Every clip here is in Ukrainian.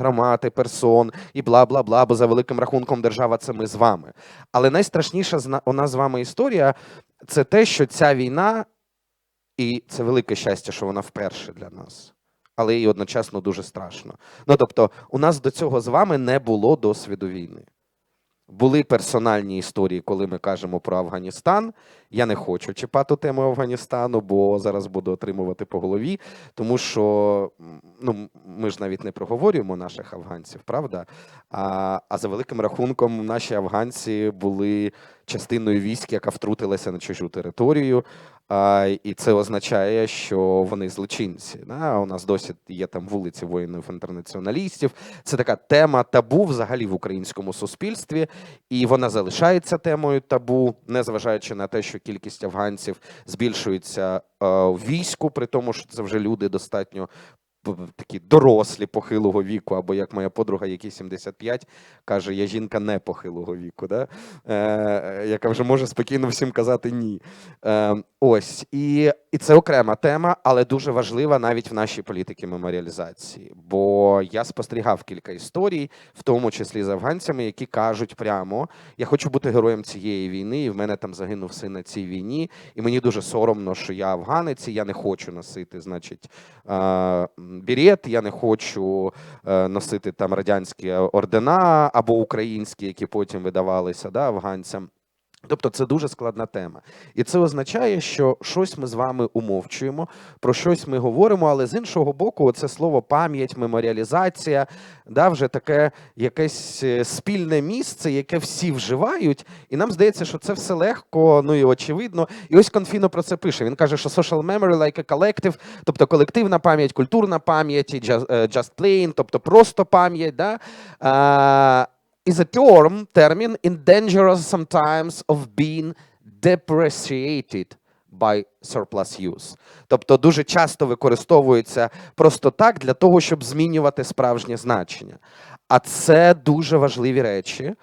громади, персон і бла бла бла, бо за великим рахунком держава це ми з вами. Але найстрашніша у нас з вами історія це те, що ця війна, і це велике щастя, що вона вперше для нас. Але і одночасно дуже страшно. Ну тобто, у нас до цього з вами не було досвіду війни. Були персональні історії, коли ми кажемо про Афганістан. Я не хочу чіпати тему Афганістану, бо зараз буду отримувати по голові, тому що ну, ми ж навіть не проговорюємо наших афганців, правда? А, а за великим рахунком, наші афганці були частиною військ, яка втрутилася на чужу територію. А, і це означає, що вони злочинці. Да? У нас досі є там вулиці воїнів-інтернаціоналістів. Це така тема табу взагалі в українському суспільстві, і вона залишається темою табу, незважаючи на те, що кількість афганців збільшується е, в війську, при тому, що це вже люди достатньо такі дорослі похилого віку, або як моя подруга, якій 75, каже: я жінка не похилого віку, да? е, яка вже може спокійно всім казати ні. Е, ось і, і це окрема тема, але дуже важлива навіть в нашій політиці меморіалізації. Бо я спостерігав кілька історій, в тому числі з афганцями, які кажуть прямо: я хочу бути героєм цієї війни, і в мене там загинув син на цій війні, і мені дуже соромно, що я афганець, і я не хочу носити, значить, е, м, бірет, я не хочу е, носити там радянські ордена або українські, які потім видавалися да, афганцям. Тобто це дуже складна тема. І це означає, що щось ми з вами умовчуємо, про щось ми говоримо, але з іншого боку, це слово пам'ять, меморіалізація, да, вже таке якесь е, спільне місце, яке всі вживають, і нам здається, що це все легко, ну і очевидно. І ось Конфіно про це пише. Він каже, що social memory like a collective, тобто колективна пам'ять, культурна пам'ять, е, just plain, тобто просто пам'ять. Да? Is a term, термін in dangerous sometimes of being depreciated by surplus use. Тобто дуже часто використовується просто так для того, щоб змінювати справжнє значення. А це дуже важливі речі,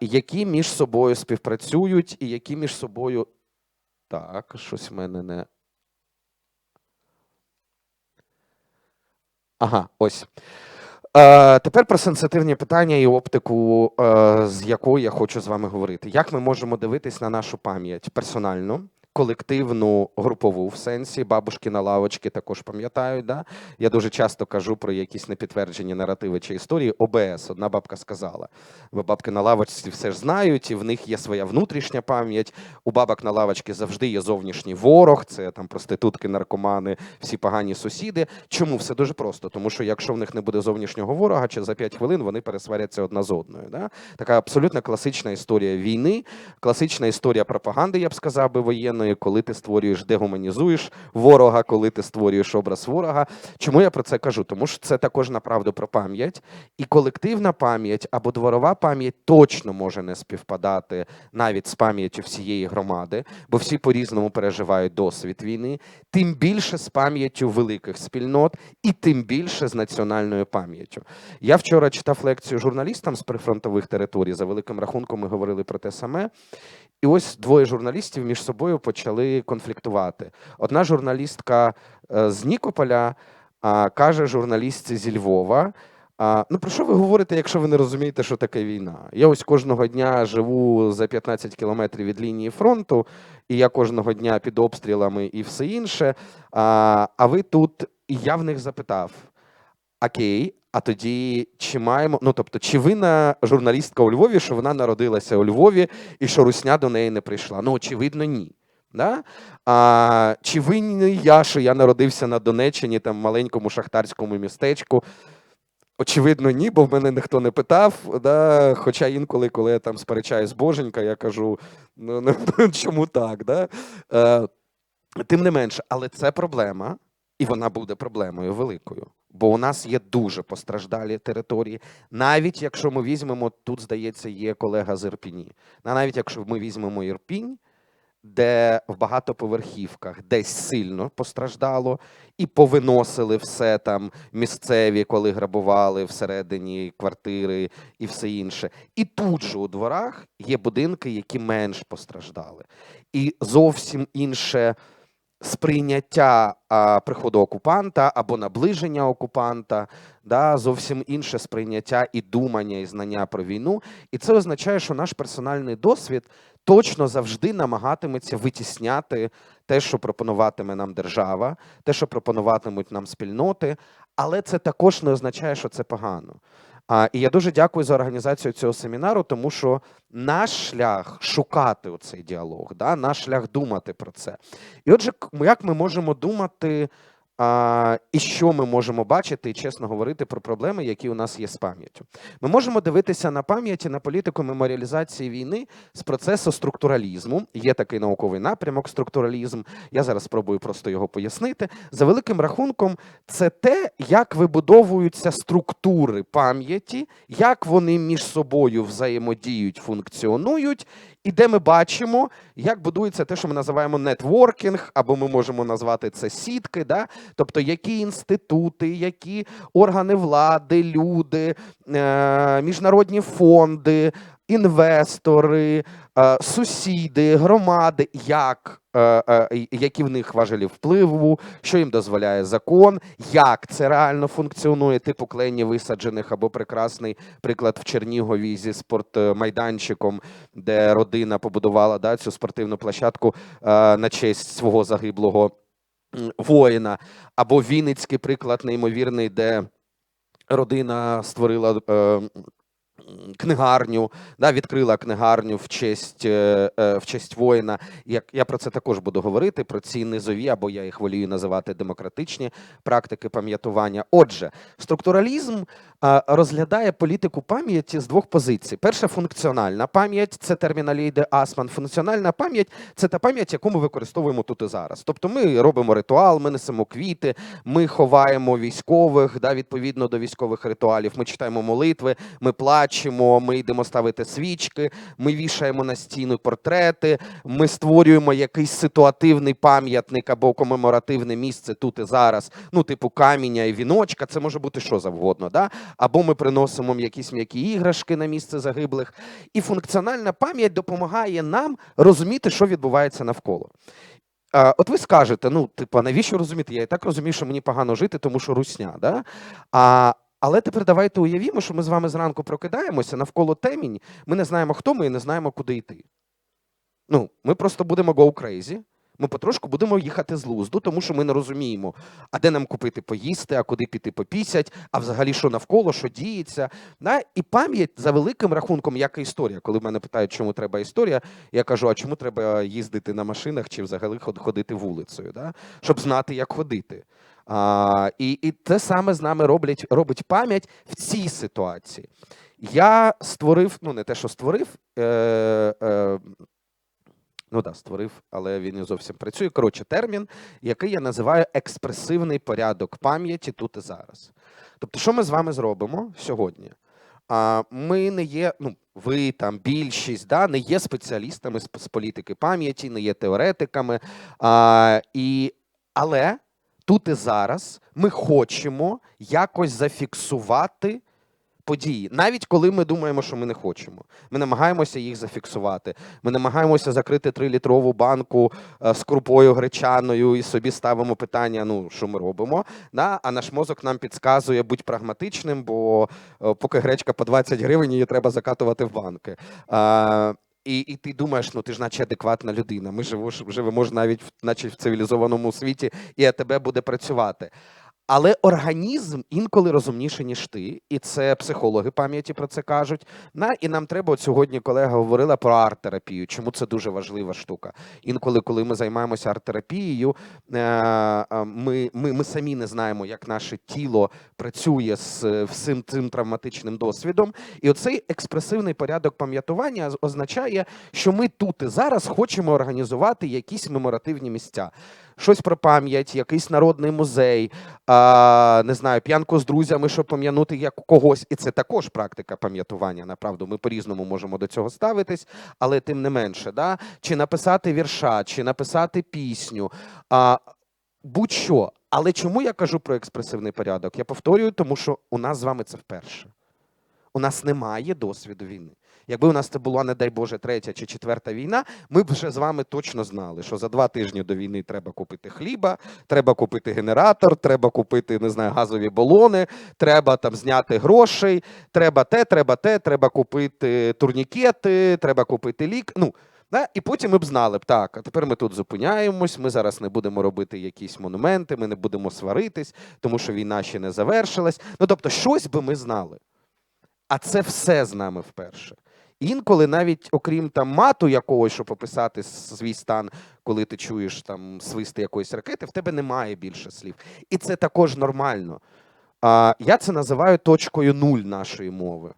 які між собою співпрацюють і які між собою. Так, щось в мене не. Ага, ось. Е, тепер про сенситивні питання і оптику, е, з якою я хочу з вами говорити. Як ми можемо дивитись на нашу пам'ять персонально, колективну, групову в сенсі, бабушки на лавочки також пам'ятають. Да? Я дуже часто кажу про якісь непідтверджені наративи чи історії. ОБС, одна бабка сказала. Ви бабки на лавочці все ж знають, і в них є своя внутрішня пам'ять. У бабок на лавочці завжди є зовнішній ворог, це там проститутки, наркомани, всі погані сусіди. Чому все дуже просто? Тому що якщо в них не буде зовнішнього ворога, чи за 5 хвилин вони пересваряться одна з одною. Да? Така абсолютно класична історія війни, класична історія пропаганди, я б сказав би, воєнної, коли ти створюєш, дегуманізуєш ворога, коли ти створюєш образ ворога. Чому я про це кажу? Тому що це також направду про пам'ять, і колективна пам'ять або дворова пам'ять точно може не співпадати навіть з пам'яттю всієї громади, бо всі по-різному переживають досвід війни, тим більше з пам'яттю великих спільнот, і тим більше з національною пам'яттю. Я вчора читав лекцію журналістам з прифронтових територій. За великим рахунком ми говорили про те саме. І ось двоє журналістів між собою почали конфліктувати. Одна журналістка е, з Нікополя каже журналістці зі Львова. А, ну про що ви говорите, якщо ви не розумієте, що таке війна? Я ось кожного дня живу за 15 кілометрів від лінії фронту, і я кожного дня під обстрілами і все інше. А, а ви тут, і я в них запитав: Окей, а тоді чи маємо? Ну тобто, чи винна журналістка у Львові, що вона народилася у Львові і що русня до неї не прийшла? Ну, очевидно, ні. Да? А, чи винний я, що я народився на Донеччині, там маленькому шахтарському містечку? Очевидно, ні, бо в мене ніхто не питав. Да? Хоча інколи, коли я там сперечаюсь з Боженька, я кажу: ну, ну чому так? Да? Е, тим не менше, але це проблема, і вона буде проблемою великою. Бо у нас є дуже постраждалі території. Навіть якщо ми візьмемо, тут, здається, є колега з Ірпіні. Навіть якщо ми візьмемо Ірпінь, де в багатоповерхівках десь сильно постраждало, і повиносили все там місцеві, коли грабували всередині квартири і все інше. І тут же у дворах є будинки, які менш постраждали. І зовсім інше сприйняття а, приходу окупанта або наближення окупанта, да, зовсім інше сприйняття і думання, і знання про війну. І це означає, що наш персональний досвід точно завжди намагатиметься витісняти те, що пропонуватиме нам держава, те, що пропонуватимуть нам спільноти, але це також не означає, що це погано. А, і я дуже дякую за організацію цього семінару, тому що наш шлях шукати оцей діалог, да, наш шлях думати про це. І отже, як ми можемо думати, а, і що ми можемо бачити, і чесно говорити про проблеми, які у нас є з пам'яттю. Ми можемо дивитися на пам'яті на політику меморіалізації війни з процесу структуралізму. Є такий науковий напрямок структуралізм. Я зараз спробую просто його пояснити. За великим рахунком, це те, як вибудовуються структури пам'яті, як вони між собою взаємодіють, функціонують, і де ми бачимо, як будується те, що ми називаємо нетворкінг, або ми можемо назвати це сітки, да? тобто які інститути, які органи влади, люди, е- міжнародні фонди, інвестори, е, сусіди, громади, як, е, е, які в них важелі впливу, що їм дозволяє закон, як це реально функціонує, типу клені висаджених або прекрасний приклад в Чернігові зі спортмайданчиком, де родина побудувала да, цю спортивну площадку на честь свого загиблого воїна, або Вінницький приклад неймовірний, де родина створила. Книгарню, да, відкрила книгарню в честь, е, е, в честь воїна. Як я про це також буду говорити, про ці низові, або я їх волію називати демократичні практики пам'ятування. Отже, структуралізм розглядає політику пам'яті з двох позицій: перша функціональна пам'ять це термін Алійде Асман. Функціональна пам'ять це та пам'ять, яку ми використовуємо тут і зараз. Тобто, ми робимо ритуал, ми несемо квіти, ми ховаємо військових да, відповідно до військових ритуалів. Ми читаємо молитви, ми плачемо, ми йдемо ставити свічки, ми вішаємо на стіну портрети, ми створюємо якийсь ситуативний пам'ятник або комеморативне місце тут і зараз. Ну, типу каміння і віночка, це може бути що завгодно. Да? Або ми приносимо якісь м'які іграшки на місце загиблих. І функціональна пам'ять допомагає нам розуміти, що відбувається навколо. От ви скажете, ну, типу, навіщо розуміти? Я і так розумію, що мені погано жити, тому що русня. Да? А, але тепер давайте уявімо, що ми з вами зранку прокидаємося навколо темінь, ми не знаємо, хто ми і не знаємо, куди йти. Ну, ми просто будемо go crazy, ми потрошку будемо їхати з лузду, тому що ми не розуміємо, а де нам купити поїсти, а куди піти попісять, а взагалі що навколо, що діється. Да? І пам'ять за великим рахунком, як і історія. Коли мене питають, чому треба історія, я кажу, а чому треба їздити на машинах чи взагалі ход- ходити вулицею, да? щоб знати, як ходити. А, і, і те саме з нами роблять, робить пам'ять в цій ситуації. Я створив, ну не те, що створив, е, е, ну да, створив, але він не зовсім працює. Коротше, термін, який я називаю експресивний порядок пам'яті тут і зараз. Тобто, що ми з вами зробимо сьогодні? А, ми не є, ну, ви там більшість, да, не є спеціалістами з, з політики пам'яті, не є теоретиками. А, і, але тут і зараз ми хочемо якось зафіксувати події, навіть коли ми думаємо, що ми не хочемо. Ми намагаємося їх зафіксувати. Ми намагаємося закрити трилітрову банку е, з крупою гречаною і собі ставимо питання: ну що ми робимо? Да? А наш мозок нам підказує будь прагматичним, бо е, поки гречка по 20 гривень, її треба закатувати в банки. І, і ти думаєш, ну ти ж наче адекватна людина. Ми живемо, живемо ж навіть в, наче в цивілізованому світі, і АТБ буде працювати. Але організм інколи розумніше, ніж ти, і це психологи пам'яті про це кажуть. На і нам треба от сьогодні колега говорила про арт-терапію. Чому це дуже важлива штука? Інколи, коли ми займаємося арт-терапією, е, е, ми, ми, ми самі не знаємо, як наше тіло працює з е, всім цим травматичним досвідом. І оцей експресивний порядок пам'ятування означає, що ми тут і зараз хочемо організувати якісь меморативні місця. Щось про пам'ять, якийсь народний музей, а, не знаю, п'янку з друзями, щоб пом'янути як когось. І це також практика пам'ятування. Направду, ми по-різному можемо до цього ставитись, але тим не менше, да? чи написати вірша, чи написати пісню. А, будь-що. Але чому я кажу про експресивний порядок? Я повторюю, тому що у нас з вами це вперше. У нас немає досвіду війни. Якби у нас це була, не дай Боже, третя чи четверта війна, ми б вже з вами точно знали, що за два тижні до війни треба купити хліба, треба купити генератор, треба купити не знаю, газові балони, треба там зняти грошей, треба те, треба те, треба купити турнікети, треба купити лік. Ну, Да? І потім ми б знали б, так, а тепер ми тут зупиняємось, ми зараз не будемо робити якісь монументи, ми не будемо сваритись, тому що війна ще не завершилась. Ну, тобто, щось би ми знали. А це все з нами вперше. Інколи навіть окрім там мату якогось, щоб описати свій стан, коли ти чуєш там свисти якоїсь ракети, в тебе немає більше слів. І це також нормально. А, я це називаю точкою нуль нашої мови.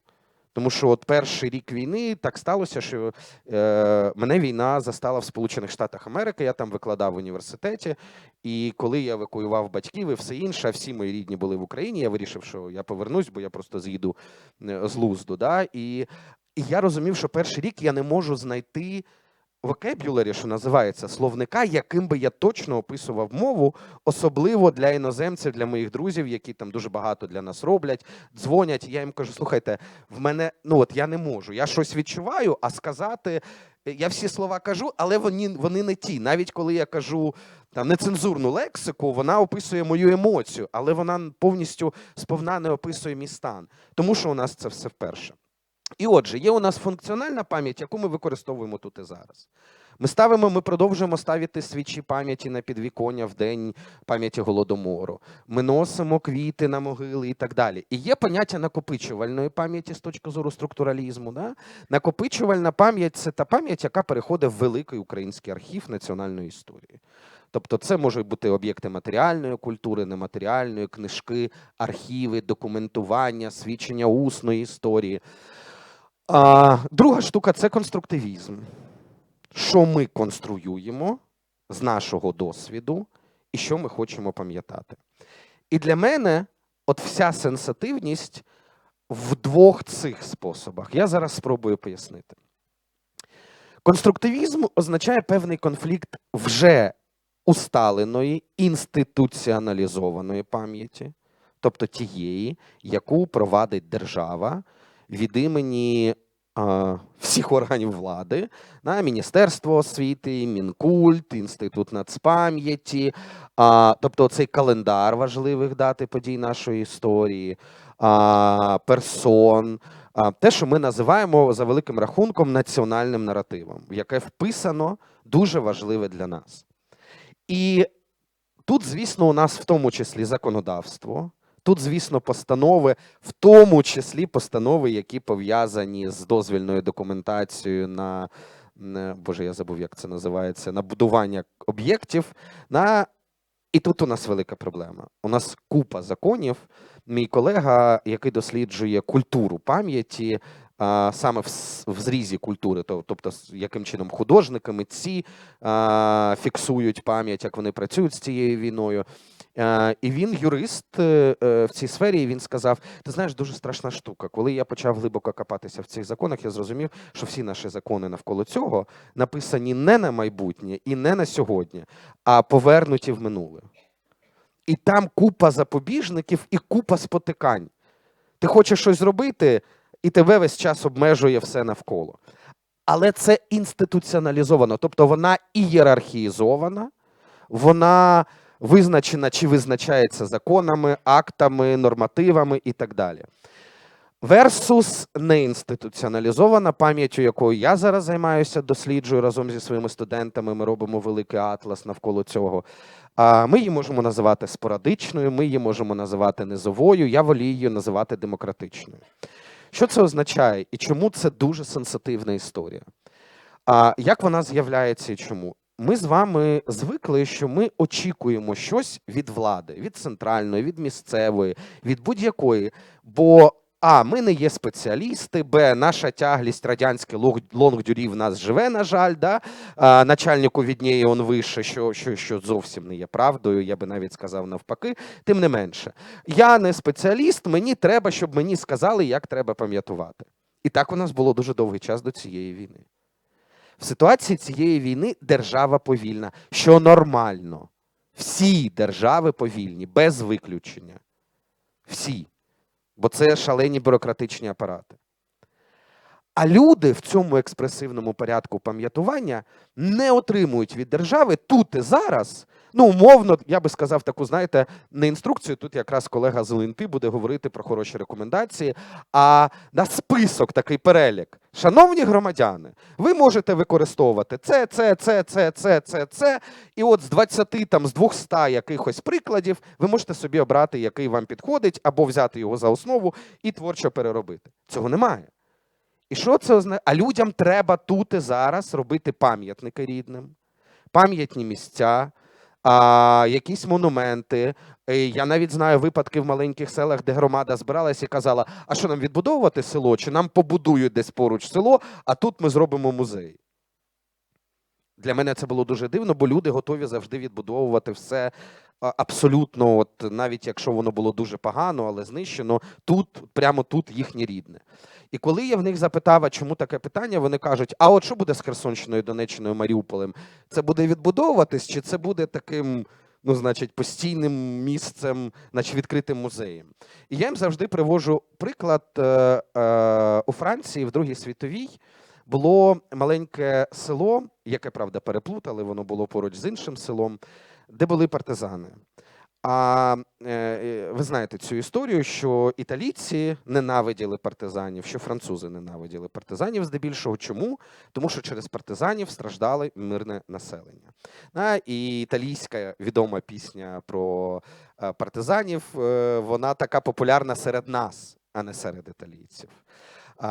Тому що от перший рік війни так сталося, що е, мене війна застала в Сполучених Штатах Америки. Я там викладав в університеті. І коли я евакуював батьків і все інше, всі мої рідні були в Україні. Я вирішив, що я повернусь, бо я просто з'їду е, з лузду. Да? І, і я розумів, що перший рік я не можу знайти vocabulary, що називається, словника, яким би я точно описував мову, особливо для іноземців, для моїх друзів, які там дуже багато для нас роблять, дзвонять. Я їм кажу: слухайте, в мене ну от я не можу. Я щось відчуваю, а сказати. Я всі слова кажу, але вони вони не ті. Навіть коли я кажу там нецензурну лексику, вона описує мою емоцію, але вона повністю сповна не описує мій стан, тому що у нас це все вперше. І отже, є у нас функціональна пам'ять, яку ми використовуємо тут і зараз. Ми ставимо, ми продовжуємо ставити свічі пам'яті на підвіконня в день пам'яті голодомору. Ми носимо квіти на могили і так далі. І є поняття накопичувальної пам'яті з точки зору структуралізму. Да? Накопичувальна пам'ять це та пам'ять, яка переходить в великий український архів національної історії. Тобто, це можуть бути об'єкти матеріальної культури, нематеріальної, книжки, архіви, документування, свідчення усної історії. А, Друга штука це конструктивізм. Що ми конструюємо з нашого досвіду і що ми хочемо пам'ятати. І для мене от вся сенситивність в двох цих способах. Я зараз спробую пояснити. Конструктивізм означає певний конфлікт вже усталеної, інституціоналізованої пам'яті, тобто тієї, яку провадить держава від імені всіх органів влади, на Міністерство освіти, Мінкульт, Інститут нацпам'яті, тобто цей календар важливих дат і подій нашої історії, персон. Те, що ми називаємо за великим рахунком національним наративом, яке вписано дуже важливе для нас. І тут, звісно, у нас в тому числі законодавство. Тут, звісно, постанови, в тому числі постанови, які пов'язані з дозвільною документацією на Боже, я забув, як це називається, на будування об'єктів. На... І тут у нас велика проблема. У нас купа законів. Мій колега, який досліджує культуру пам'яті, саме в, зрізі культури, тобто яким чином художники, митці фіксують пам'ять, як вони працюють з цією війною. І він юрист е, е, в цій сфері. і Він сказав: Ти знаєш, дуже страшна штука. Коли я почав глибоко копатися в цих законах, я зрозумів, що всі наші закони навколо цього написані не на майбутнє і не на сьогодні, а повернуті в минуле. І там купа запобіжників і купа спотикань. Ти хочеш щось зробити, і тебе весь час обмежує все навколо. Але це інституціоналізовано, тобто вона ієрархізована, вона визначена чи визначається законами, актами, нормативами і так далі. Версус неінституціоналізована пам'яттю, якою я зараз займаюся, досліджую разом зі своїми студентами. Ми робимо великий атлас навколо цього. Ми її можемо називати спорадичною, ми її можемо називати низовою. Я волію її називати демократичною. Що це означає і чому це дуже сенситивна історія? А як вона з'являється і чому? Ми з вами звикли, що ми очікуємо щось від влади, від центральної, від місцевої, від будь-якої. Бо а, ми не є спеціалісти, Б, наша тяглість радянське лонгдюрів нас живе, на жаль, да? а, начальнику відніє он вище, що, що, що зовсім не є правдою, я би навіть сказав навпаки. Тим не менше, я не спеціаліст, мені треба, щоб мені сказали, як треба пам'ятувати. І так у нас було дуже довгий час до цієї війни. В ситуації цієї війни держава повільна, що нормально. Всі держави повільні, без виключення. Всі. Бо це шалені бюрократичні апарати. А люди в цьому експресивному порядку пам'ятування не отримують від держави тут і зараз. Ну, умовно, я би сказав таку, знаєте, не інструкцію. Тут якраз колега з ЛНП буде говорити про хороші рекомендації, а на список такий перелік. Шановні громадяни, ви можете використовувати це, це, це, це, це, це, це. І от з 20, там, з 200 якихось прикладів ви можете собі обрати, який вам підходить, або взяти його за основу і творчо переробити. Цього немає. І що це означає? А людям треба тут і зараз робити пам'ятники рідним, пам'ятні місця, а, якісь монументи. Е, Я навіть знаю випадки в маленьких селах, де громада збиралась і казала: а що нам відбудовувати село? Чи нам побудують десь поруч село, а тут ми зробимо музей. Для мене це було дуже дивно, бо люди готові завжди відбудовувати все абсолютно, от навіть якщо воно було дуже погано, але знищено, тут, прямо тут їхнє рідне. І коли я в них запитав, а чому таке питання, вони кажуть: а от що буде з Херсонщиною, Донеччиною, Маріуполем? Це буде відбудовуватись, чи це буде таким, ну, значить, постійним місцем, наче відкритим музеєм? І я їм завжди привожу приклад е, е, у Франції в Другій світовій. Було маленьке село, яке правда переплутали, воно було поруч з іншим селом, де були партизани. А е, ви знаєте цю історію, що італійці ненавиділи партизанів, що французи ненавиділи партизанів здебільшого. Чому? Тому що через партизанів страждали мирне населення. І італійська відома пісня про е, партизанів, е, вона така популярна серед нас, а не серед італійців.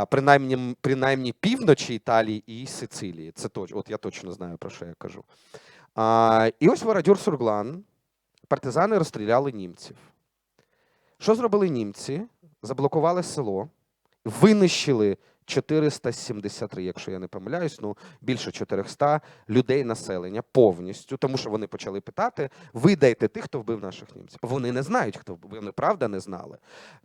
Принаймні, принаймні півночі Італії і Сицилії. Це точ, от я точно знаю, про що я кажу. І ось Вородюр Сурглан. Партизани розстріляли німців. Що зробили німці? Заблокували село, винищили 473, якщо я не помиляюсь, ну більше 400 людей населення повністю, тому що вони почали питати: видайте тих, хто вбив наших німців. Вони не знають, хто вбив. Вони правда не знали.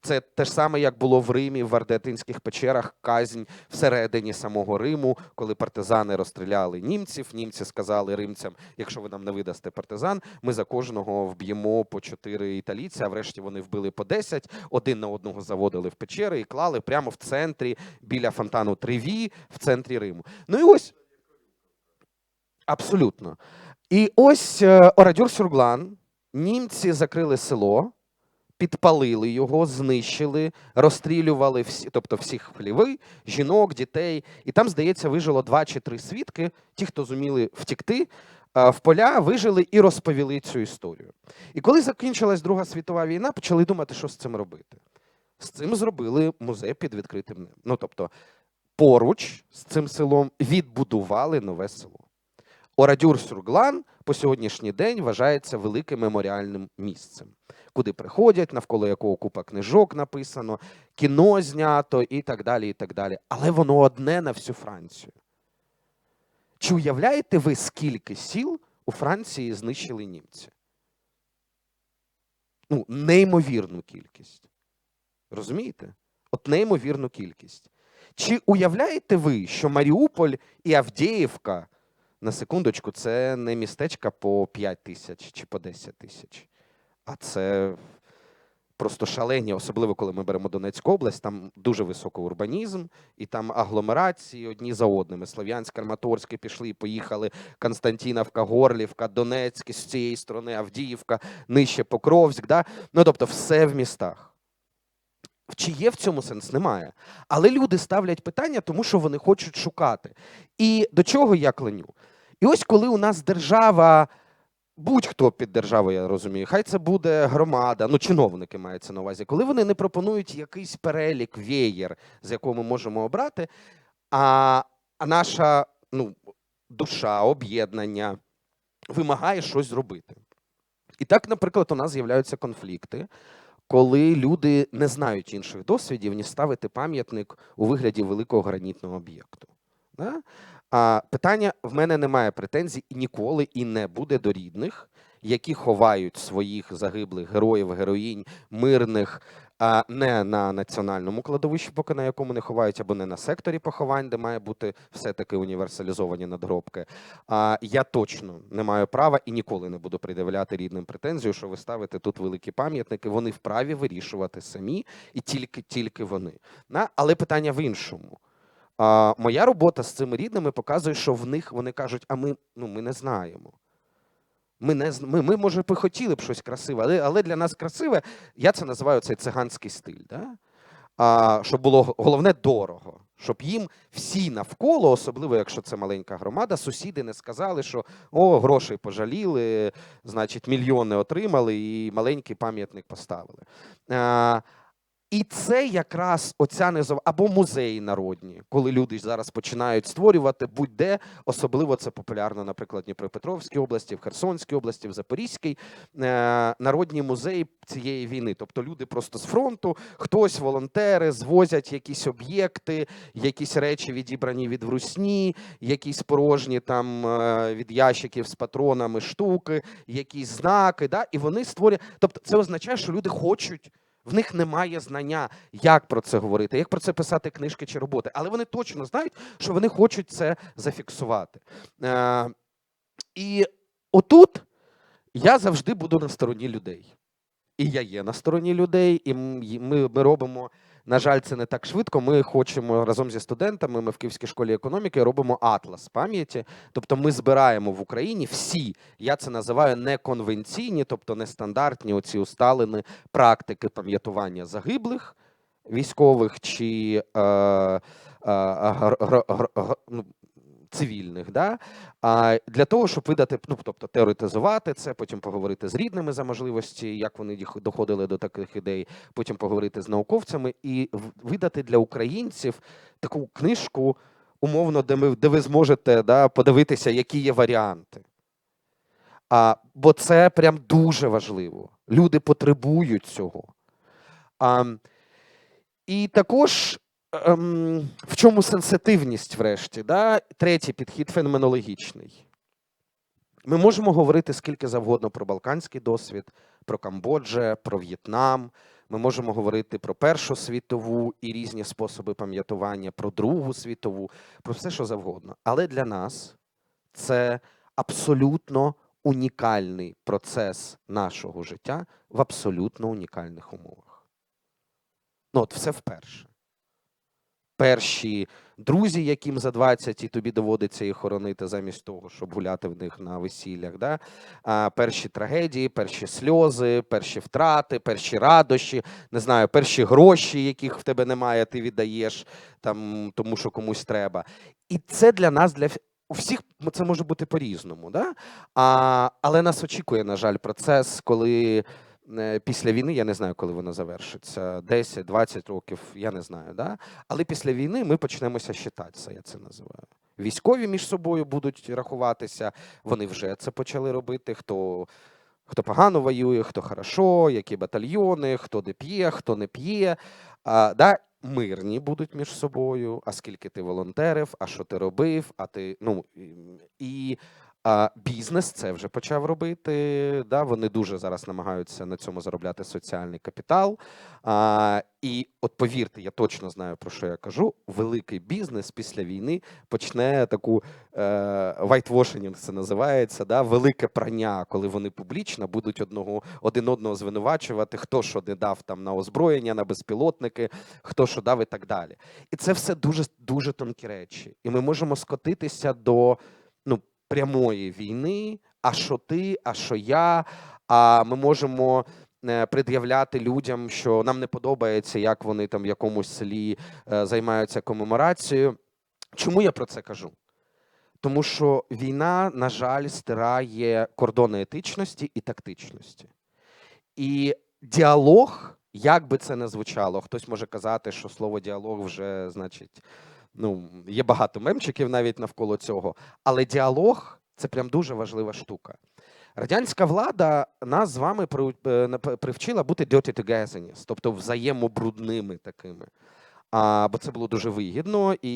Це те ж саме, як було в Римі, в Ардетинських печерах, казнь всередині самого Риму, коли партизани розстріляли німців. Німці сказали римцям: якщо ви нам не видасте партизан, ми за кожного вб'ємо по чотири італійця. А врешті вони вбили по 10, один на одного заводили в печери і клали прямо в центрі біля фонтану Треві, в центрі Риму. Ну і ось абсолютно. І ось е, Орадюр Сюрглан, німці закрили село, підпалили його, знищили, розстрілювали всі, тобто всіх хліви, жінок, дітей. І там, здається, вижило два чи три свідки, ті, хто зуміли втікти. е, В поля вижили і розповіли цю історію. І коли закінчилась Друга світова війна, почали думати, що з цим робити. З цим зробили музей під відкритим небом. Ну тобто, поруч з цим селом відбудували нове село. Орадюр Сюрглан по сьогоднішній день вважається великим меморіальним місцем, куди приходять, навколо якого купа книжок написано, кіно знято і так далі. і так далі. Але воно одне на всю Францію. Чи уявляєте ви, скільки сіл у Франції знищили німці? Ну, неймовірну кількість. Розумієте? От неймовірну кількість. Чи уявляєте ви, що Маріуполь і Авдіївка, на секундочку, це не містечка по 5 тисяч чи по 10 тисяч, а це просто шалені, особливо коли ми беремо Донецьку область, там дуже високий урбанізм, і там агломерації одні за одними. Слов'янськ, Краматорське пішли, поїхали Константіновка, Горлівка, Донецьк, з цієї сторони Авдіївка, нижче Покровськ. Да? Ну, тобто все в містах. Чи є в цьому сенс? Немає. Але люди ставлять питання, тому що вони хочуть шукати. І до чого я клоню? І ось коли у нас держава, будь-хто під державою, я розумію, хай це буде громада, ну чиновники мається на увазі, коли вони не пропонують якийсь перелік, веєр, з якого ми можемо обрати, а, а наша ну, душа, об'єднання вимагає щось зробити. І так, наприклад, у нас з'являються конфлікти коли люди не знають інших досвідів, ніж ставити пам'ятник у вигляді великого гранітного об'єкту. Да? А питання в мене немає претензій ніколи і не буде до рідних, які ховають своїх загиблих героїв, героїнь, мирних. Не на національному кладовищі, поки на якому не ховають, або не на секторі поховань, де має бути все-таки універсалізовані надгробки. А я точно не маю права і ніколи не буду пред'являти рідним претензію, що ви ставите тут великі пам'ятники. Вони вправі вирішувати самі і тільки тільки вони. Але питання в іншому. А, моя робота з цими рідними показує, що в них вони кажуть, а ми, ну, ми не знаємо. Ми, не, ми, ми, може, б і хотіли б щось красиве, але, але для нас красиве, я це називаю цей циганський стиль. Да? А, щоб було головне дорого, щоб їм всі навколо, особливо якщо це маленька громада, сусіди не сказали, що о, грошей пожаліли, значить, мільйони отримали і маленький пам'ятник поставили. А, і це якраз оця низова або музеї народні, коли люди зараз починають створювати будь-де, особливо це популярно, наприклад, в Дніпропетровській області, в Херсонській області, в Запорізькій е, народні музеї цієї війни. Тобто люди просто з фронту, хтось волонтери звозять якісь об'єкти, якісь речі відібрані від врусні, якісь порожні там е, від ящиків з патронами штуки, якісь знаки. Да? І вони створюють. Тобто, це означає, що люди хочуть. В них немає знання, як про це говорити, як про це писати книжки чи роботи, але вони точно знають, що вони хочуть це зафіксувати. Е, і отут я завжди буду на стороні людей. І я є на стороні людей, і ми, ми робимо. На жаль, це не так швидко. Ми хочемо разом зі студентами. Ми в Київській школі економіки робимо атлас пам'яті. Тобто, ми збираємо в Україні всі, я це називаю неконвенційні, тобто нестандартні оці усталені практики пам'ятування загиблих військових чи е, е, гр- гр- гр- ну, цивільних, да? а для того, щоб видати, ну тобто теоретизувати це, потім поговорити з рідними за можливості, як вони доходили до таких ідей, потім поговорити з науковцями і видати для українців таку книжку, умовно, де ми де ви зможете да, подивитися, які є варіанти. А, бо це прям дуже важливо. Люди потребують цього. А, і також ем, в чому сенситивність, врешті? Да? Третій підхід феноменологічний. Ми можемо говорити скільки завгодно про балканський досвід, про Камбодже, про В'єтнам. Ми можемо говорити про Першу світову і різні способи пам'ятування, про Другу світову, про все, що завгодно. Але для нас це абсолютно унікальний процес нашого життя в абсолютно унікальних умовах. Ну, от все вперше. Перші друзі, яким за 20, і тобі доводиться їх хоронити замість того, щоб гуляти в них на весіллях. Да? А, перші трагедії, перші сльози, перші втрати, перші радощі, не знаю, перші гроші, яких в тебе немає, ти віддаєш там, тому що комусь треба. І це для нас, для у всіх це може бути по-різному. Да? А, але нас очікує, на жаль, процес, коли після війни, я не знаю, коли воно завершиться, 10-20 років, я не знаю. Да? Але після війни ми почнемося считатися, я це називаю. Військові між собою будуть рахуватися, вони вже це почали робити. Хто, хто погано воює, хто хорошо, які батальйони, хто де п'є, хто не п'є. А, да? Мирні будуть між собою, а скільки ти волонтерив, а що ти робив, а ти. Ну, і а, бізнес це вже почав робити. Да? Вони дуже зараз намагаються на цьому заробляти соціальний капітал. А, і от повірте, я точно знаю, про що я кажу. Великий бізнес після війни почне таку е, вайтвошенінг, це називається, да? велике прання, коли вони публічно будуть одного, один одного звинувачувати, хто що не дав там на озброєння, на безпілотники, хто що дав і так далі. І це все дуже дуже тонкі речі. І ми можемо скотитися до прямої війни. А що ти, а що я? А ми можемо е, пред'являти людям, що нам не подобається, як вони там в якомусь селі е, займаються комеморацією. Чому я про це кажу? Тому що війна, на жаль, стирає кордони етичності і тактичності. І діалог, як би це не звучало, хтось може казати, що слово діалог вже, значить, ну, є багато мемчиків навіть навколо цього. Але діалог це прям дуже важлива штука. Радянська влада нас з вами е, привчила бути dirty togetherness, тобто взаємобрудними такими. А, бо це було дуже вигідно, і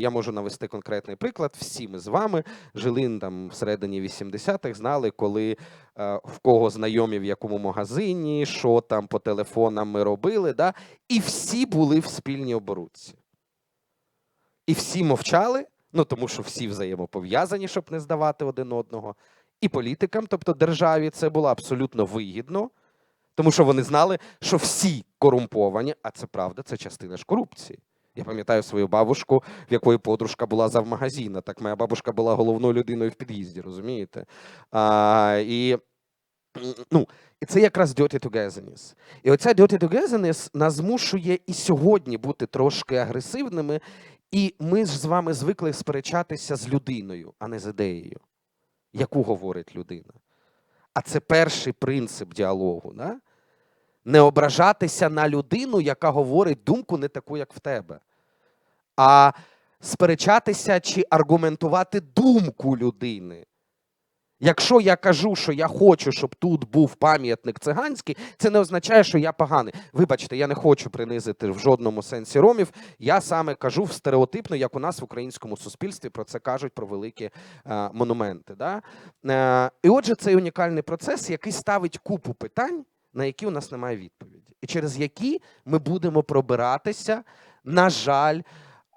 я можу навести конкретний приклад. Всі ми з вами жили там всередині 80-х, знали, коли е, в кого знайомі в якому магазині, що там по телефонам ми робили, да? і всі були в спільній оборудці. І всі мовчали, ну тому що всі взаємопов'язані, щоб не здавати один одного. І політикам, тобто державі, це було абсолютно вигідно, тому що вони знали, що всі корумповані, а це правда, це частина ж корупції. Я пам'ятаю свою бабушку, в якої подружка була завмагазина. Так моя бабушка була головною людиною в під'їзді, розумієте? А, і, ну, і це якраз dirty togetherness. І оця dirty togetherness нас змушує і сьогодні бути трошки агресивними, і ми ж з вами звикли сперечатися з людиною, а не з ідеєю, яку говорить людина. А це перший принцип діалогу. Да? Не ображатися на людину, яка говорить думку не таку, як в тебе, а сперечатися чи аргументувати думку людини. Якщо я кажу, що я хочу, щоб тут був пам'ятник циганський, це не означає, що я поганий. Вибачте, я не хочу принизити в жодному сенсі ромів. Я саме кажу стереотипно, як у нас в українському суспільстві про це кажуть про великі е, монументи. Да? Е, і отже, цей унікальний процес, який ставить купу питань, на які у нас немає відповіді, і через які ми будемо пробиратися, на жаль.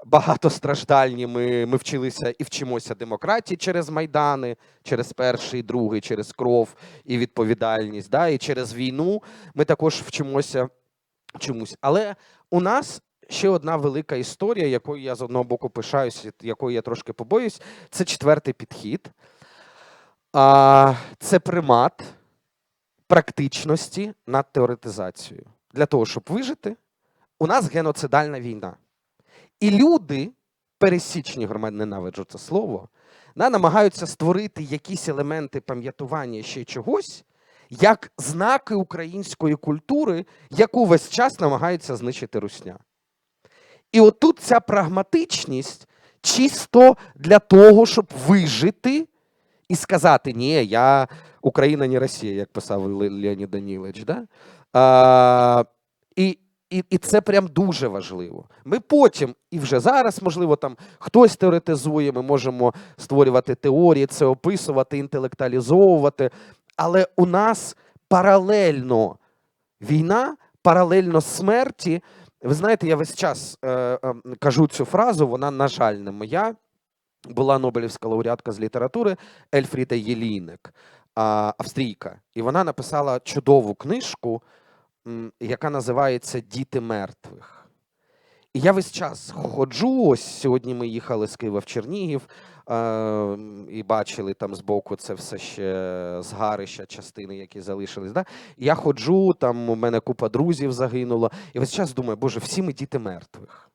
Багатостраждальні ми, ми вчилися і вчимося демократії через майдани, через перший, другий, через кров і відповідальність, да, і через війну ми також вчимося чомусь. Але у нас ще одна велика історія, якою я з одного боку пишаюся, якою я трошки побоюсь, це четвертий підхід. Це примат практичності над теоретизацією. Для того, щоб вижити, у нас геноцидальна війна. І люди, пересічні громадяни, ненавиджу це слово, намагаються створити якісь елементи пам'ятування ще чогось, як знаки української культури, яку весь час намагається знищити русня. І отут ця прагматичність чисто для того, щоб вижити і сказати: ні, я Україна не Росія, як писав Леонід Данілович. Да? А, і, і, і це прям дуже важливо. Ми потім, і вже зараз, можливо, там хтось теоретизує, ми можемо створювати теорії, це описувати, інтелектуалізовувати. Але у нас паралельно війна, паралельно смерті. Ви знаєте, я весь час е, е, кажу цю фразу, вона, на жаль, не моя. Була Нобелівська лауреатка з літератури Ельфріда Єлійник, а, австрійка. І вона написала чудову книжку, яка називається Діти мертвих. І я весь час ходжу. Ось сьогодні ми їхали з Києва в Чернігів е, і бачили там збоку це все ще згарища, частини, які залишились. Да? Я ходжу, там у мене купа друзів загинуло. І весь час думаю, боже, всі ми діти мертвих.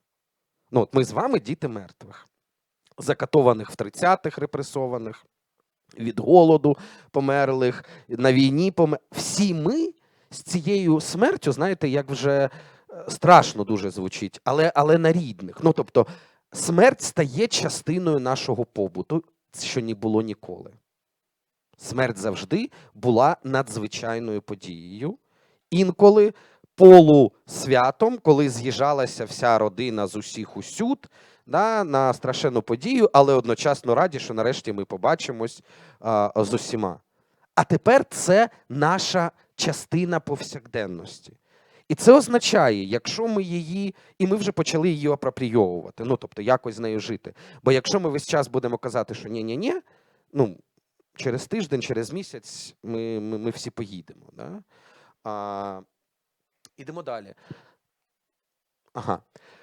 Ну, от ми з вами діти мертвих, закатованих в 30-х репресованих, від голоду померлих, на війні помер. Всі ми з цією смертю, знаєте, як вже е, страшно дуже звучить, але, але на рідних. Ну, тобто, смерть стає частиною нашого побуту, що не було ніколи. Смерть завжди була надзвичайною подією. Інколи полусвятом, коли з'їжджалася вся родина з усіх усюд да, на страшенну подію, але одночасно раді, що нарешті ми побачимось а, з усіма. А тепер це наша частина повсякденності. І це означає, якщо ми її, і ми вже почали її апропрійовувати, ну тобто якось з нею жити. Бо якщо ми весь час будемо казати, що ні-ні-ні, ну через тиждень, через місяць ми, ми, ми всі поїдемо. Да? А, ідемо далі. Ага.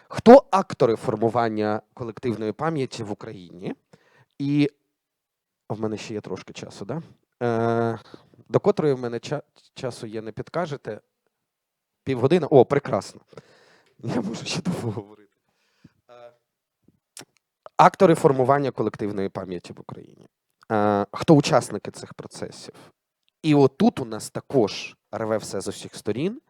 Хто актори формування колективної пам'яті в Україні? І в мене ще є трошки часу, да? Е, до котрої в мене ча- часу є, не підкажете? Півгодини? О, прекрасно. Я можу ще довго говорити. Е, актори формування колективної пам'яті в Україні. Е, хто учасники цих процесів? І отут у нас також рве все з усіх сторін.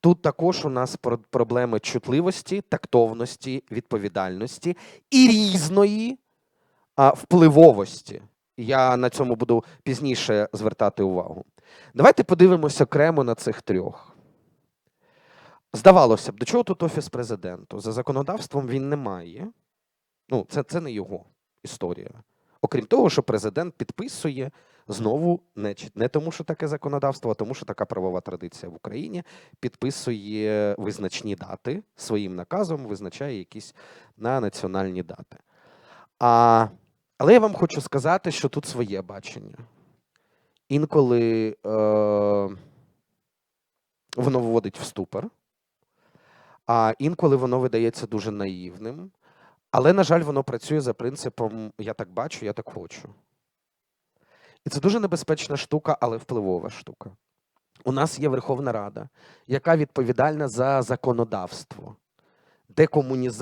Тут також у нас проблеми чутливості, тактовності, відповідальності і різної впливовості. Я на цьому буду пізніше звертати увагу. Давайте подивимося окремо на цих трьох. Здавалося б, до чого тут офіс президенту? За законодавством він не має. Ну, це, це не його історія. Окрім того, що президент підписує знову не, не тому, що таке законодавство, а тому, що така правова традиція в Україні підписує визначні дати своїм наказом, визначає якісь на національні дати. А, але я вам хочу сказати, що тут своє бачення. Інколи е, воно вводить в ступор, а інколи воно видається дуже наївним. Але, на жаль, воно працює за принципом я так бачу, я так хочу. І це дуже небезпечна штука, але впливова штука. У нас є Верховна Рада, яка відповідальна за законодавство, декомунізацію.